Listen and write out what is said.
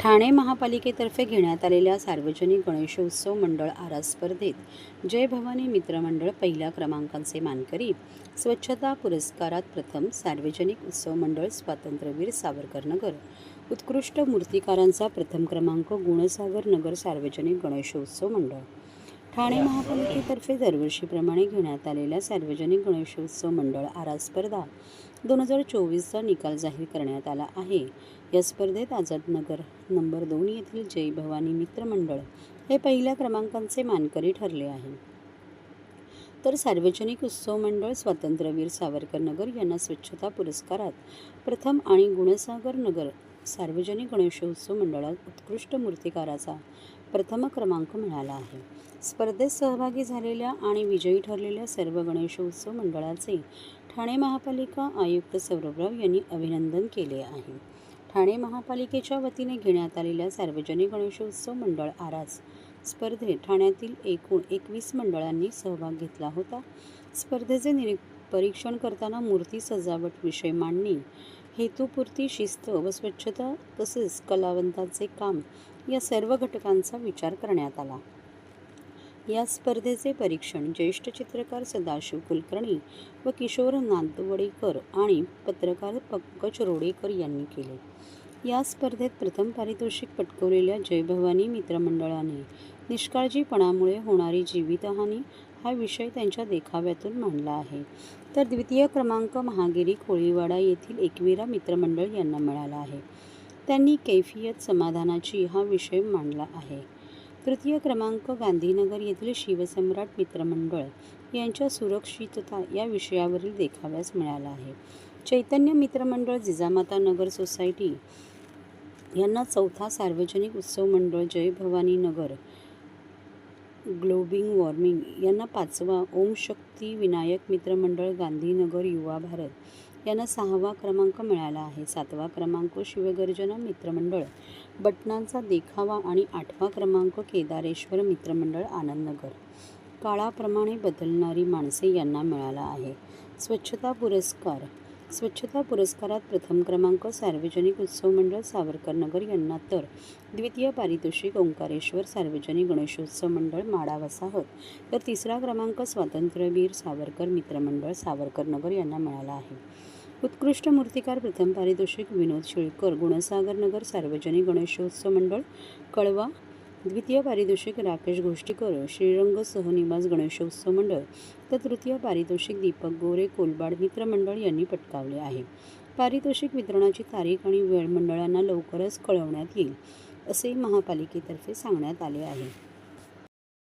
ठाणे महापालिकेतर्फे घेण्यात आलेल्या सार्वजनिक गणेशोत्सव मंडळ आरास स्पर्धेत जय भवानी मित्रमंडळ पहिल्या क्रमांकाचे मानकरी स्वच्छता पुरस्कारात प्रथम सार्वजनिक उत्सव मंडळ स्वातंत्र्यवीर सावरकर नगर. उत्कृष्ट मूर्तिकारांचा प्रथम क्रमांक गुणसागर नगर सार्वजनिक गणेशोत्सव मंडळ. ठाणे महापालिकेतर्फे दरवर्षीप्रमाणे घेण्यात आलेल्या सार्वजनिक गणेशोत्सव मंडळ आरास स्पर्धा दोन हजार चोवीसचा निकाल जाहीर करण्यात आला आहे. या स्पर्धेत आझादनगर नंबर दोन येथील जय भवानी मित्र मंडळ हे पहिल्या क्रमांकांचे मानकरी ठरले आहे. तर सार्वजनिक उत्सव मंडळ स्वातंत्र्यवीर सावरकर नगर यांना स्वच्छता पुरस्कारात प्रथम आणि गुणसागर नगर सार्वजनिक गणेशोत्सव मंडळात उत्कृष्ट मूर्तिकाराचा प्रथम क्रमांक मिळाला आहे. स्पर्धेत सहभागी झालेल्या आणि विजयी ठरलेल्या सर्व गणेशोत्सव मंडळाचे ठाणे महापालिका आयुक्त सौरभराव यांनी अभिनंदन केले आहे. ठाणे महापालिकेच्या वतीने घेण्यात आलेल्या सार्वजनिक गणेशोत्सव मंडळ आरास स्पर्धेत ठाण्यातील एकूण एकवीस मंडळांनी सहभाग घेतला होता. स्पर्धेचे निरी परीक्षण करताना मूर्ती सजावट विषय मांडणी हेतुपूर्ती शिस्त व स्वच्छता तसेच कलावंतांचे काम या सर्व घटकांचा विचार करण्यात आला. या स्पर्धेचे परीक्षण ज्येष्ठ चित्रकार सदाशिव कुलकर्णी व किशोर नांदवडेकर आणि पत्रकार पंकज रोडेकर यांनी केले. या स्पर्धेत प्रथम पारितोषिक पटकवलेल्या जयभवानी मित्रमंडळाने निष्काळजीपणामुळे होणारी जीवितहानी हा विषय त्यांच्या देखाव्यातून मांडला आहे. तर द्वितीय क्रमांक महागिरी कोळीवाडा येथील एकविरा मित्रमंडळ यांना मिळाला आहे. त्यांनी कैफियत समाधानाची हा विषय मांडला आहे. तृतीय क्रमांक गांधीनगर येथील शिवसम्राट मित्रमंडळ यांच्या सुरक्षितता या विषयावरील देखाव्यास मिळाला आहे. चैतन्य मित्रमंडळ जिजामाता नगर सोसायटी यांना चौथा सार्वजनिक उत्सव मंडळ जय भवानी नगर ग्लोबिंग वॉर्मिंग यांना पाचवा ओम शक्ती विनायक मित्रमंडळ गांधीनगर युवा भारत यांना सहावा क्रमांक मिळाला आहे. सातवा क्रमांक शिवगर्जना मित्रमंडळ बटनांचा देखावा आणि आठवा क्रमांक केदारेश्वर मित्रमंडळ आनंदनगर. काळाप्रमाणे बदलणारी माणसे यांना मिळाला आहे. स्वच्छता पुरस्कार स्वच्छता पुरस्कारात प्रथम क्रमांक सार्वजनिक उत्सव मंडळ सावरकर नगर यांना तर द्वितीय पारितोषिक ओंकारेश्वर सार्वजनिक गणेशोत्सव मंडळ माडा वसाहत. तर तिसरा क्रमांक स्वातंत्र्यवीर सावरकर मित्रमंडळ सावरकरनगर यांना मिळाला आहे. उत्कृष्ट मूर्तिकार प्रथम पारितोषिक विनोद शिळकर गुणसागर नगर सार्वजनिक गणेशोत्सव मंडळ कळवा द्वितीय पारितोषिक राकेश गोष्टीकर श्रीरंग सहनिवास गणेशोत्सव मंडळ तर तृतीय पारितोषिक दीपक गोरे कोलबाड मित्रमंडळ यांनी पटकावले आहे. पारितोषिक वितरणाची तारीख आणि वेळ मंडळांना लवकरच कळवण्यात येईल असे महापालिकेतर्फे सांगण्यात आले आहे.